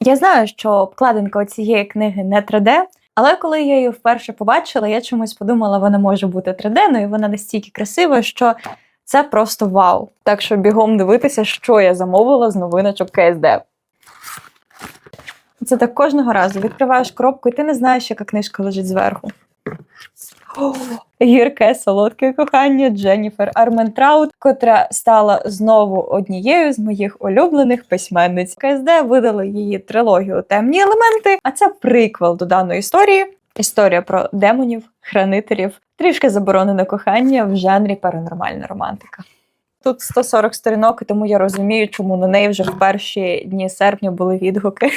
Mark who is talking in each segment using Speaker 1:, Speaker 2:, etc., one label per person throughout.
Speaker 1: Я знаю, що обкладинка цієї книги не 3D, але коли я її вперше побачила, я чомусь подумала, вона може бути 3D, ну і вона настільки красива, що це просто вау. Так що бігом дивитися, що я замовила з новиночок КСД. Це так кожного разу. Відкриваєш коробку, і ти не знаєш, яка книжка лежить зверху. Гірке солодке кохання Дженніфер Арментраут, котра стала знову однією з моїх улюблених письменниць. КСД видала її трилогію Темні елементи, а це приквел до даної історії. Історія про демонів, хранителів, трішки заборонене кохання в жанрі паранормальна романтика. Тут 140 сторінок, тому я розумію, чому на неї вже в перші дні серпня були відгуки.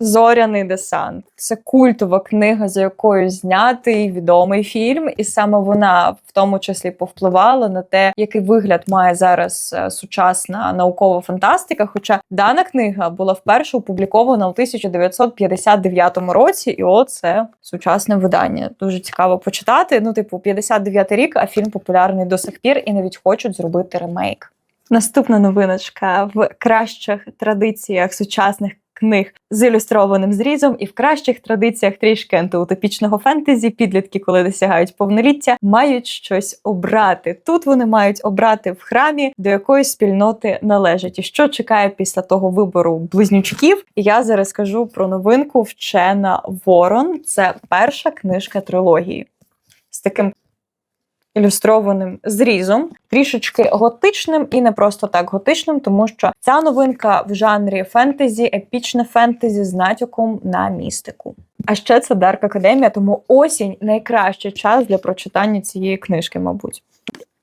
Speaker 1: Зоряний десант це культова книга, за якою знятий відомий фільм, і саме вона в тому числі повпливала на те, який вигляд має зараз е, сучасна наукова фантастика. Хоча дана книга була вперше опублікована у 1959 році, і от це сучасне видання. Дуже цікаво почитати. Ну, типу, 59 рік, а фільм популярний до сих пір, і навіть хочуть зробити ремейк. Наступна новиночка в кращих традиціях сучасних книг з ілюстрованим зрізом, і в кращих традиціях трішки антиутопічного фентезі підлітки, коли досягають повноліття, мають щось обрати. Тут вони мають обрати в храмі, до якої спільноти належать. І що чекає після того вибору близнючків? Я зараз скажу про новинку Вчена Ворон. Це перша книжка трилогії з таким ілюстрованим зрізом, трішечки готичним і не просто так готичним, тому що ця новинка в жанрі фентезі, епічне фентезі з натяком на містику. А ще це Дарк Академія, тому осінь найкращий час для прочитання цієї книжки, мабуть.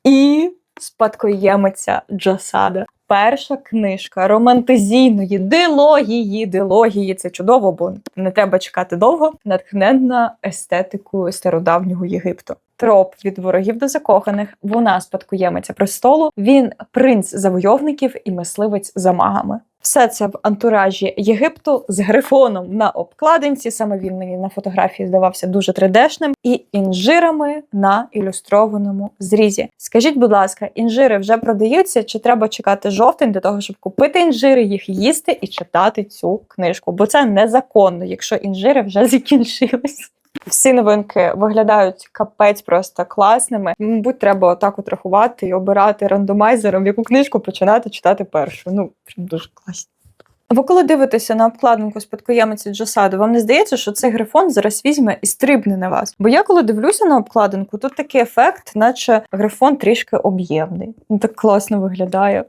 Speaker 1: І спадкоємиця Джасада. Перша книжка романтизійної дилогії. Дилогії це чудово, бо не треба чекати довго. Натхненна естетикою стародавнього Єгипту. Троп від ворогів до закоханих. Вона спадкоємиця престолу. Він принц завойовників і мисливець за магами. Все це в антуражі Єгипту з грифоном на обкладинці. Саме він мені на фотографії здавався дуже 3D-шним, і інжирами на ілюстрованому зрізі. Скажіть, будь ласка, інжири вже продаються, чи треба чекати жовтень для того, щоб купити інжири, їх їсти і читати цю книжку? Бо це незаконно, якщо інжири вже закінчились. Всі новинки виглядають капець просто класними. Мабуть, треба отак от рахувати і обирати рандомайзером, яку книжку починати читати першу. Ну, прям дуже класно. Ви коли дивитеся на обкладинку спадкоємиці Джосаду, вам не здається, що цей грифон зараз візьме і стрибне на вас? Бо я коли дивлюся на обкладинку, тут такий ефект, наче грифон трішки об'ємний. Він так класно виглядає.